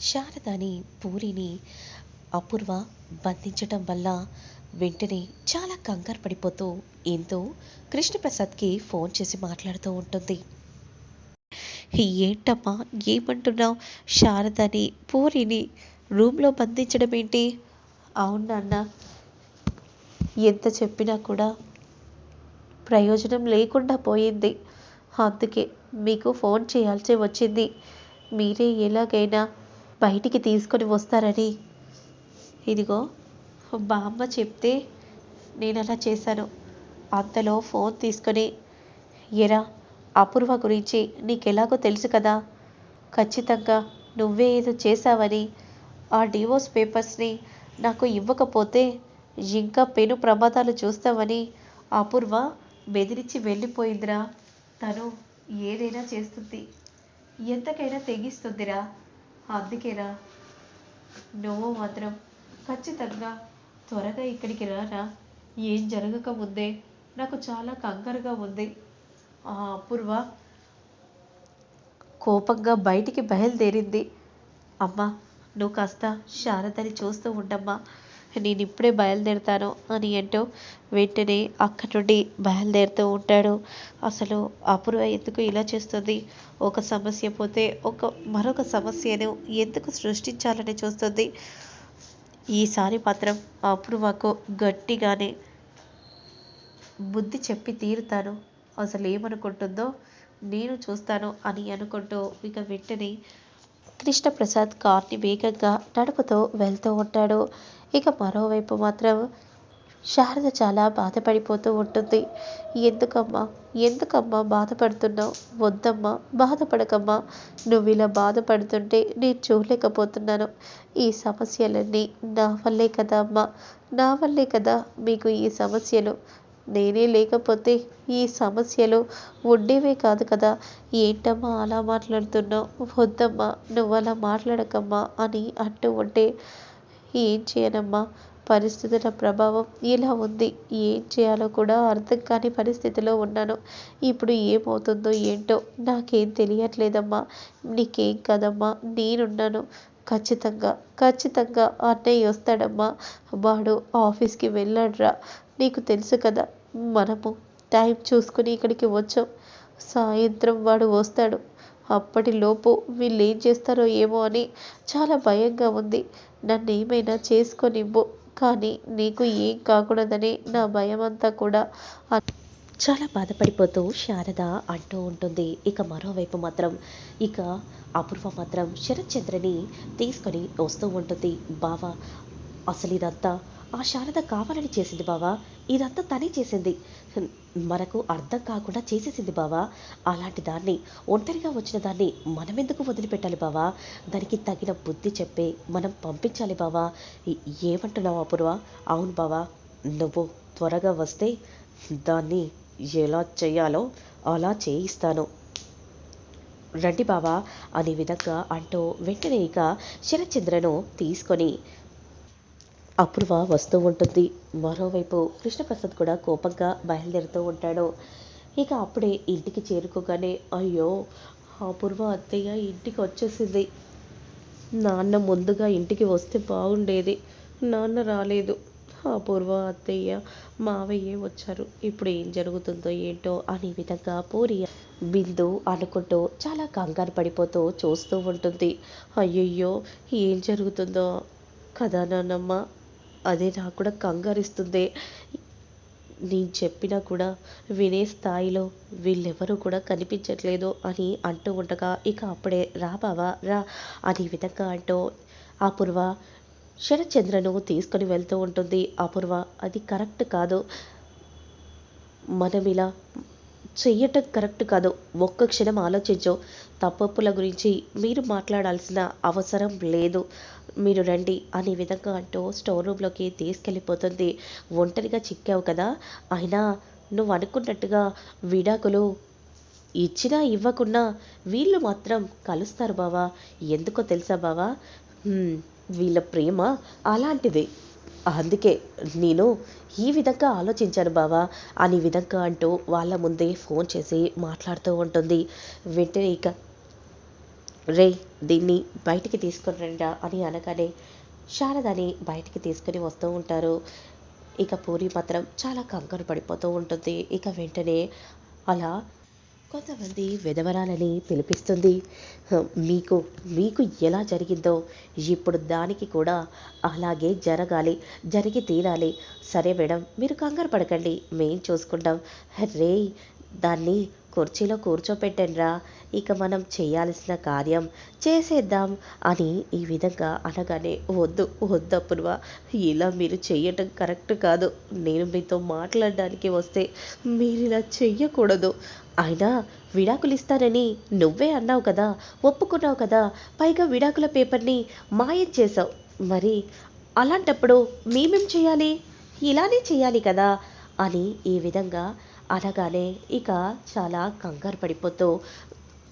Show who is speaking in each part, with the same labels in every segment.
Speaker 1: శారదాని పూరిని అపూర్వ బంధించటం వల్ల వెంటనే చాలా కంగారు పడిపోతూ ఎంతో కృష్ణప్రసాద్కి ఫోన్ చేసి మాట్లాడుతూ ఉంటుంది. ఏంటమ్మా? ఏమంటున్నావు? శారదని పూరిని రూమ్లో బంధించడం ఏంటి? అవును నాన్న. ఎంత చెప్పినా కూడా ప్రయోజనం లేకుండా పోయింది. అందుకే మీకు ఫోన్ చేయాల్సి వచ్చింది. మీరే ఎలాగైనా బయటికి తీసుకొని వస్తారని. ఇదిగో బామ్మ చెప్తే నేను అలా చేశాను. అంతలో ఫోన్ తీసుకొని ఎరా అపూర్వ గురించి నీకెలాగో తెలుసు కదా. ఖచ్చితంగా నువ్వే ఏదో చేశావని ఆ డివోర్స్ పేపర్స్ని నాకు ఇవ్వకపోతే ఇంకా పెను ప్రమాదాలు చూస్తావని అపూర్వ బెదిరించి వెళ్ళిపోయిందిరా. తను ఏదైనా చేస్తుంది. ఎంతకైనా తెగిస్తుందిరా. అందుకేనా నువ్వు మాత్రం ఖచ్చితంగా త్వరగా ఇక్కడికి రారా. ఏం జరగక ముందే నాకు చాలా కంగారుగా ఉంది. ఆ అపూర్వ కోపంగా బయటికి బయలుదేరింది. అమ్మా నువ్వు కాస్త శారదని చూస్తూ ఉండమ్మా. నేను ఇప్పుడే బయలుదేరుతాను అని అంటూ వెంటనే అక్కడి నుండి బయలుదేరుతూ ఉంటాడు. అసలు అపూర్వ ఎందుకు ఇలా చేస్తుంది? ఒక సమస్య పోతే ఒక మరొక సమస్యను ఎందుకు సృష్టించాలని చూస్తుంది? ఈసారి మాత్రం అపూర్వకు గట్టిగానే బుద్ధి చెప్పి తీరుతాను. అసలు ఏమనుకుంటుందో నేను చూస్తాను అని అనుకుంటూ ఇక వెంటనే కృష్ణప్రసాద్ కార్ని వేగంగా నడుపుతో వెళ్తూ ఉంటాడు. ఇక మరోవైపు మాత్రం శారద చాలా బాధపడిపోతూ ఉంటుంది. ఎందుకమ్మా? ఎందుకమ్మా బాధపడుతున్నావు? వద్దమ్మా బాధపడకమ్మా. నువ్వు ఇలా బాధపడుతుంటే నేను చూడలేకపోతున్నాను. ఈ సమస్యలన్నీ నా వల్లే కదా అమ్మా. నా వల్లే కదా మీకు ఈ సమస్యలు. నేనే లేకపోతే ఈ సమస్యలు ఉండేవే కాదు కదా. ఏంటమ్మా అలా మాట్లాడుతున్నావు? వద్దమ్మా నువ్వు అలా మాట్లాడకమ్మా అని అంటూ ఉంటే ఏం చేయనమ్మా? పరిస్థితుల ప్రభావం ఇలా ఉంది. ఏం చేయాలో కూడా అర్థం కాని పరిస్థితిలో ఉన్నాను. ఇప్పుడు ఏమవుతుందో ఏంటో నాకేం తెలియట్లేదమ్మా. నీకేం కదమ్మా? నేనున్నాను. ఖచ్చితంగా ఖచ్చితంగా అన్నయ్య వస్తాడమ్మా. వాడు ఆఫీస్కి వెళ్ళాడురా. నీకు తెలుసు కదా మనము టైం చూసుకుని ఇక్కడికి వచ్చాం. సాయంత్రం వాడు వస్తాడు. అప్పటిలోపు వీళ్ళు ఏం చేస్తారో ఏమో అని చాలా భయంగా ఉంది. నన్ను ఏమైనా చేసుకొనివ్వు కానీ నీకు ఏం కాకూడదని నా భయం అంతా కూడా చాలా బాధపడిపోతూ శారద అంటూ ఉంటుంది. ఇక మరోవైపు మాత్రం ఇక అపూర్వ మాత్రం శరత్చంద్రని తీసుకొని వస్తూ ఉంటుంది. బావా అసలు ఇదంతా ఆ శారద కావాలని చేసింది బావా. ఇదంతా తనే చేసింది. మనకు అర్థం కాకుండా చేసేసింది బావా. అలాంటి దాన్ని ఒంటరిగా వచ్చిన దాన్ని మనం ఎందుకు వదిలిపెట్టాలి బావా? దానికి తగిన బుద్ధి చెప్పే మనం పంపించాలి బావా. ఏమంటున్నావు అపూర్వ? అవును బావా. నువ్వు త్వరగా వస్తే దాన్ని ఎలా చేయాలో అలా చేయిస్తాను. రండి బావా అనే విధంగా అంటూ వెంటనే ఇక శరత్చంద్రను తీసుకొని అపూర్వ వస్తూ ఉంటుంది. మరోవైపు కృష్ణప్రసాద్ కూడా కోపంగా బయలుదేరుతూ ఉంటాడు. ఇక అప్పుడే ఇంటికి చేరుకోగానే అయ్యో అపూర్వ అత్తయ్య ఇంటికి వచ్చేసింది. నాన్న ముందుగా ఇంటికి వస్తే బాగుండేది. నాన్న రాలేదు. అపూర్వ అత్తయ్య మావయ్య వచ్చారు. ఇప్పుడు ఏం జరుగుతుందో ఏంటో అనే విధంగా పూరి బిందు అనుకుంటూ చాలా కంగారు పడిపోతూ చూస్తూ ఉంటుంది. అయ్యయ్యో ఏం జరుగుతుందో? కదా నాన్నమ్మ. అదే నాకు కూడా కంగారిస్తుంది. నేను చెప్పినా కూడా వినే స్థాయిలో వీళ్ళెవరూ కూడా కనిపించట్లేదు అని అంటూ ఉండగా ఇక అప్పుడే రా బావా రా అనే విధంగా అంటూ అపూర్వ శరచంద్రను తీసుకొని వెళ్తూ ఉంటుంది. అపూర్వ అది కరెక్ట్ కాదు. మనం ఇలా చెయ్యటం కరెక్ట్ కాదు. ఒక్క క్షణం ఆలోచించో. తప్పప్పుల గురించి మీరు మాట్లాడాల్సిన అవసరం లేదు. మీరు రండి అనే విధంగా అంటూ స్టోర్ రూమ్లోకి తీసుకెళ్ళిపోతుంది. ఒంటరిగా చిక్కావు కదా. అయినా నువ్వు అనుకున్నట్టుగా విడాకులు ఇచ్చినా ఇవ్వకున్నా వీళ్ళు మాత్రం కలుస్తారు బావా. ఎందుకో తెలుసా బావా? వీళ్ళ ప్రేమ అలాంటిది. అందుకే నేను ఈ విధంగా ఆలోచించాను బావా. అని విధంగా అంటూ వాళ్ళ ముందే ఫోన్ చేసి మాట్లాడుతూ ఉంటుంది. వెంటనే ఇక రే దీన్ని బయటికి తీసుకుని రండా అని అనగానే శారదని బయటికి తీసుకుని వస్తూ ఉంటారు. ఇక పూరి మాత్రం చాలా కంగారు పడిపోతూ ఉంటుంది. ఇక వెంటనే అలా కొంతమంది విధవరాలని పిలిపిస్తుంది. మీకు మీకు ఎలా జరిగిందో ఇప్పుడు దానికి కూడా అలాగే జరగాలి జరిగి తీరాలి. సరే మేడం మీరు కంగారు పడకండి మేం చూసుకుంటాం. రే దాన్ని కుర్చీలో కూర్చోపెట్టండిరా. ఇక మనం చేయాల్సిన కార్యం చేసేద్దాం అని ఈ విధంగా అనగానే వద్దు వద్దు అప్పుడువా ఇలా మీరు చేయటం కరెక్ట్ కాదు. నేను మీతో మాట్లాడడానికి వస్తే మీరు ఇలా చెయ్యకూడదు. అయినా విడాకులు ఇస్తానని నువ్వే అన్నావు కదా ఒప్పుకున్నావు కదా పైగా విడాకుల పేపర్ని మాయం చేసావు మరి అలాంటప్పుడు మేమేం చేయాలి? ఇలానే చేయాలి కదా అని ఈ విధంగా అనగానే ఇక చాలా కంగారు పడిపోతూ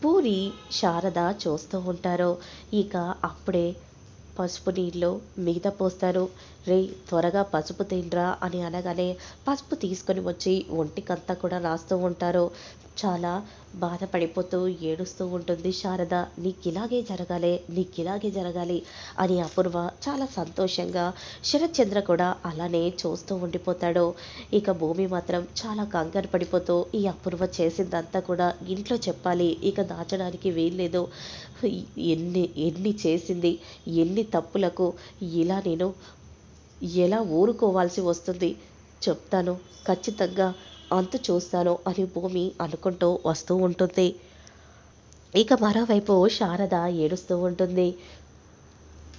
Speaker 1: పూరి శారద చూస్తూ ఉంటారు. ఇక అప్పుడే పసుపు నీళ్ళు మీద పోస్తారు. రే త్వరగా పసుపు తినరా అని అనగానే పసుపు తీసుకొని వచ్చి ఒంటికంతా కూడా రాస్తూ ఉంటారు. చాలా బాధపడిపోతూ ఏడుస్తూ ఉంటుంది. శారద నీకు ఇలాగే జరగాలి నీకు ఇలాగే జరగాలి అని అపూర్వ చాలా సంతోషంగా శరత్చంద్ర కూడా అలానే చూస్తూ ఉండిపోతాడు. ఇక భూమి మాత్రం చాలా కంగారు పడిపోతూ ఈ అపూర్వ చేసిందంతా కూడా ఇంట్లో చెప్పాలి. ఇక దాచడానికి వీల్లేదు. ఎన్ని ఎన్ని చేసింది ఎన్ని తప్పులకు ఇలా నేను ఎలా ఊరుకోవాల్సి వస్తుంది? చెప్తాను. ఖచ్చితంగా అంతు చూస్తాను అని భూమి అనుకుంటూ వస్తూ ఉంటుంది. ఇక మరోవైపు శారద ఏడుస్తూ ఉంటుంది.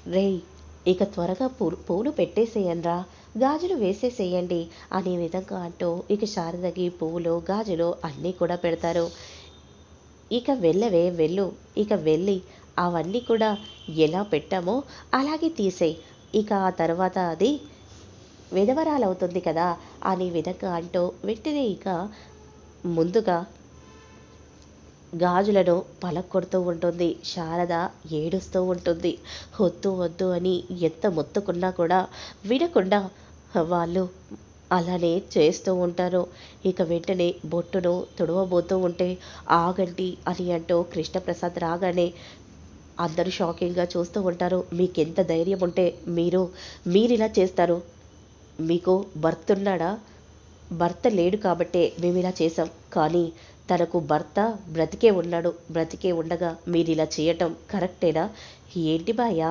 Speaker 1: రేయ్ ఇక త్వరగా పూ పూలు పెట్టేసేయండ్రా గాజులు వేసేసేయండి అనే విధంగా అంటూ ఇక శారదకి పువ్వులు గాజులు అన్నీ కూడా పెడతారు. ఇక వెళ్ళవే వెళ్ళు ఇక వెళ్ళి అవన్నీ కూడా ఎలా పెట్టామో అలాగే తీసేయి. ఇక ఆ తర్వాత అది విధవరాలవుతుంది కదా అనే విధంగా అంటూ వెంటనే ఇక ముందుగా గాజులను పలకొడుతూ ఉంటుంది. శారద ఏడుస్తూ ఉంటుంది. వద్దు వద్దు అని ఎంత మొత్తుకున్నా కూడా వినకుండా వాళ్ళు అలానే చేస్తూ ఉంటారు. ఇక వెంటనే బొట్టును తుడవబోతూ ఉంటే ఆగండి అని అంటూ కృష్ణప్రసాద్ రాగానే అందరూ షాకింగ్గా చూస్తూ ఉంటారు. మీకెంత ధైర్యం ఉంటే మీరు మీరు ఇలా చేస్తారు. మీకు భర్త ఉన్నాడా? భర్త లేడు కాబట్టే మేము ఇలా చేసాం కానీ తనకు భర్త బ్రతికే ఉన్నాడు. బ్రతికే ఉండగా మీరు ఇలా చేయటం కరెక్టేనా? ఏంటి బాయ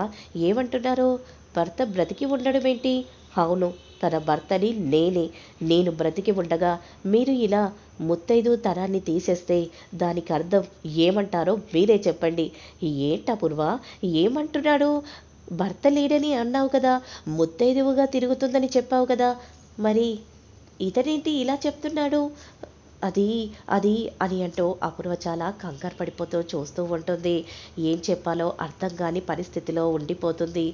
Speaker 1: ఏమంటున్నారు? భర్త బ్రతికి ఉండడం ఏంటి అవును తన భర్తని నేనే. నేను బ్రతికి ఉండగా మీరు ఇలా ముత్తైదు తరాన్ని తీసేస్తే దానికి అర్థం ఏమంటారో మీరే చెప్పండి. ఏంటా పూర్వ? ఏమంటున్నాడు? భర్త లేడని అన్నావు కదా ముత్తైదువుగా తిరుగుతుందని చెప్పావు కదా. మరి ఇతనేంటి ఇలా చెప్తున్నాడు? అది అది అని అంటూ అపూర్వ చాలా కంగారు పడిపోతూ చూస్తూ ఉంటుంది. ఏం చెప్పాలో అర్థం కాని పరిస్థితిలో ఉండిపోతుంది.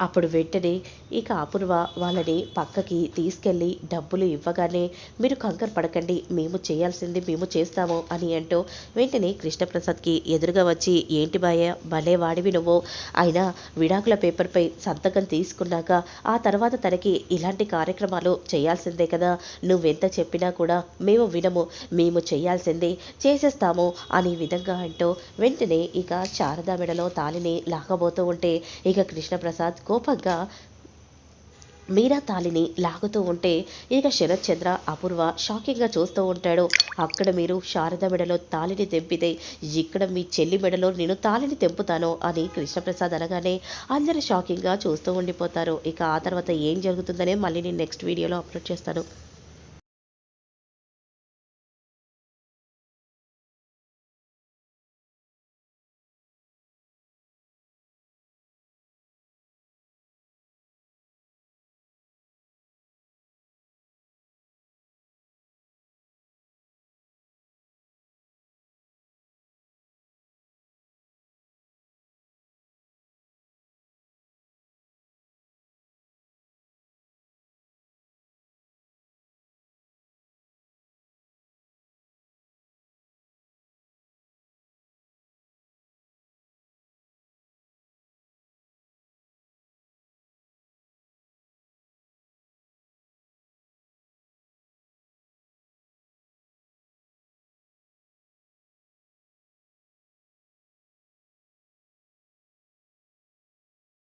Speaker 1: అప్పుడు వెంటనే ఇక అపూర్వ వాళ్ళని పక్కకి తీసుకెళ్ళి డబ్బులు ఇవ్వగానే మీరు కంకర పడకండి మేము చేయాల్సింది మేము చేస్తాము అని అంటూ వెంటనే కృష్ణప్రసాద్కి ఎదురుగా వచ్చి ఏంటి బాయ భలే వాడివి నువ్వు. అయినా విడాకుల పేపర్పై సంతకం తీసుకున్నాక ఆ తర్వాత తనకి ఇలాంటి కార్యక్రమాలు చేయాల్సిందే కదా. నువ్వెంత చెప్పినా కూడా మేము వినము మేము చేయాల్సిందే చేసేస్తాము అనే విధంగా అంటూ వెంటనే ఇక శారదా మెడలో తాలిని లాగబోతూ ఉంటే ఇక కృష్ణప్రసాద్ కోపంగా మీరా తాలిని లాగుతూ ఉంటే ఇక శరత్ చంద్ర అపూర్వ షాకింగ్గా చూస్తూ ఉంటాడు. అక్కడ మీరు శారద మెడలో తాలిని తెంపితే ఇక్కడ మీ చెల్లి మెడలో నేను తాలిని తెంపుతాను అని కృష్ణప్రసాద్ అనగానే అందరూ షాకింగ్గా చూస్తూ ఉండిపోతారు. ఇక ఆ తర్వాత ఏం జరుగుతుందనే మళ్ళీ నేను నెక్స్ట్ వీడియోలో అప్లోడ్ చేస్తాను.